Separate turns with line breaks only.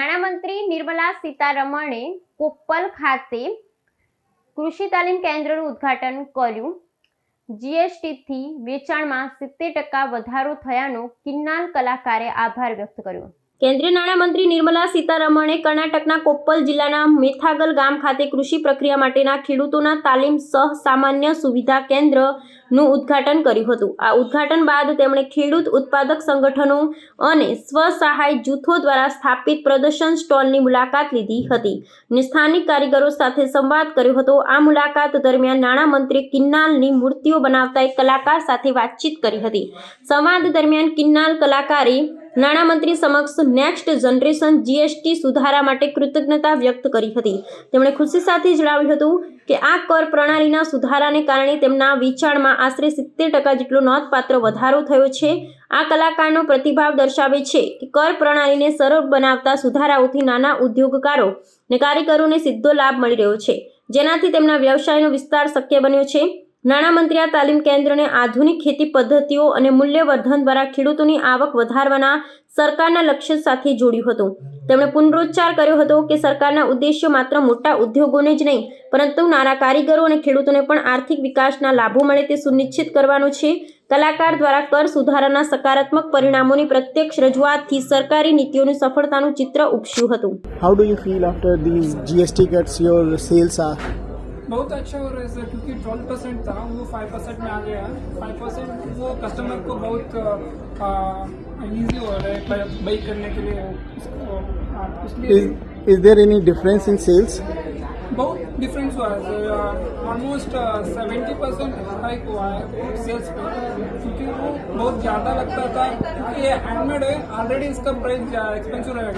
નાણામંત્રી નિર્મલા સીતારમણે કોપ્પલ ખાતે કૃષિ તાલીમ કેન્દ્રનું ઉદ્ઘાટન કર્યું. જીએસટીથી વેચાણમાં સિત્તેર ટકા વધારો થયાનો કિન્નાલ કલાકારે આભાર વ્યક્ત કર્યો. કેન્દ્રીય નાણામંત્રી નિર્મલા સીતારમણે કર્ણાટકના કોપ્પલ જિલ્લાના મેથાગલ ગામ ખાતે કૃષિ પ્રક્રિયા માટેના ખેડૂતોના તાલીમ સહ સામાન્ય સુવિધા કેન્દ્રનું ઉદ્ઘાટન કર્યું હતું. આ ઉદ્ઘાટન બાદ તેમણે ખેડૂત ઉત્પાદક સંગઠનો અને સ્વસહાય જૂથો દ્વારા સ્થાપિત પ્રદર્શન સ્ટોલની મુલાકાત લીધી હતી અને સ્થાનિક કારીગરો સાથે સંવાદ કર્યો હતો. આ મુલાકાત દરમિયાન નાણામંત્રી કિન્નાલની મૂર્તિઓ બનાવતા એક કલાકાર સાથે વાતચીત કરી હતી. સંવાદ દરમિયાન કિન્નાલ કલાકારે નાણામંત્રી સમક્ષ નેક્સ્ટ જનરેશન જીએસટી સુધારા માટે કૃતજ્ઞતા વ્યક્ત કરી હતી. તેમણે ખુશી સાથે જણાવ્યું હતું કે આ કર પ્રણાલીના સુધારાને કારણે તેમના વિચારમાં આશરે સિત્તેર ટકા જેટલો નોંધપાત્ર વધારો થયો છે. આ કલાકારનો પ્રતિભાવ દર્શાવે છે કે કર પ્રણાલીને સરળ બનાવતા સુધારાઓથી નાના ઉદ્યોગકારો અને કારીગરોને સીધો લાભ મળી રહ્યો છે. જેનાથી તેમના વ્યવસાયનો વિસ્તાર શક્ય બન્યો છે. નાણામંત્રી આ તાલીમ કેન્દ્રને આધુનિક ખેતી પદ્ધતિઓ અને મૂલ્યવર્ધન દ્વારા ખેડૂતોની આવક વધારવાના સરકારના લક્ષ્ય સાથે જોડ્યું હતું. તેમણે પુનરોચ્ચાર કર્યો હતો કે સરકારના ઉદ્દેશ્ય માત્ર મોટા ઉદ્યોગોને જ નહીં, પરંતુ નાના કારીગરો અને ખેડૂતોને પણ આર્થિક વિકાસના લાભો મળે તે સુનિશ્ચિત કરવાનો છે. કલાકાર દ્વારા કર સુધારાના સકારાત્મક પરિણામોની પ્રત્યક્ષ રજૂઆતથી સરકારી નીતિઓની સફળતાનું ચિત્ર ઉપસ્યું હતું.
How do you feel after these GST cuts your sales are
बहुत अच्छा हो रहा है सर क्योंकि 12 परसेंट था वो 5 परसेंट में आ गया 5 परसेंट वो कस्टमर को बहुत इजी हो रहा है बाई करने के लिए। इसलिए
is is there any difference in
बहुत डिफरेंस हुआ है sir almost seventy percent hike हुआ है सेल्स पे। क्योंकि वो बहुत ज़्यादा लगता था क्योंकि ये हैंडमेड है ऑलरेडी इसका प्राइस एक्सपेंसिव रहेगा।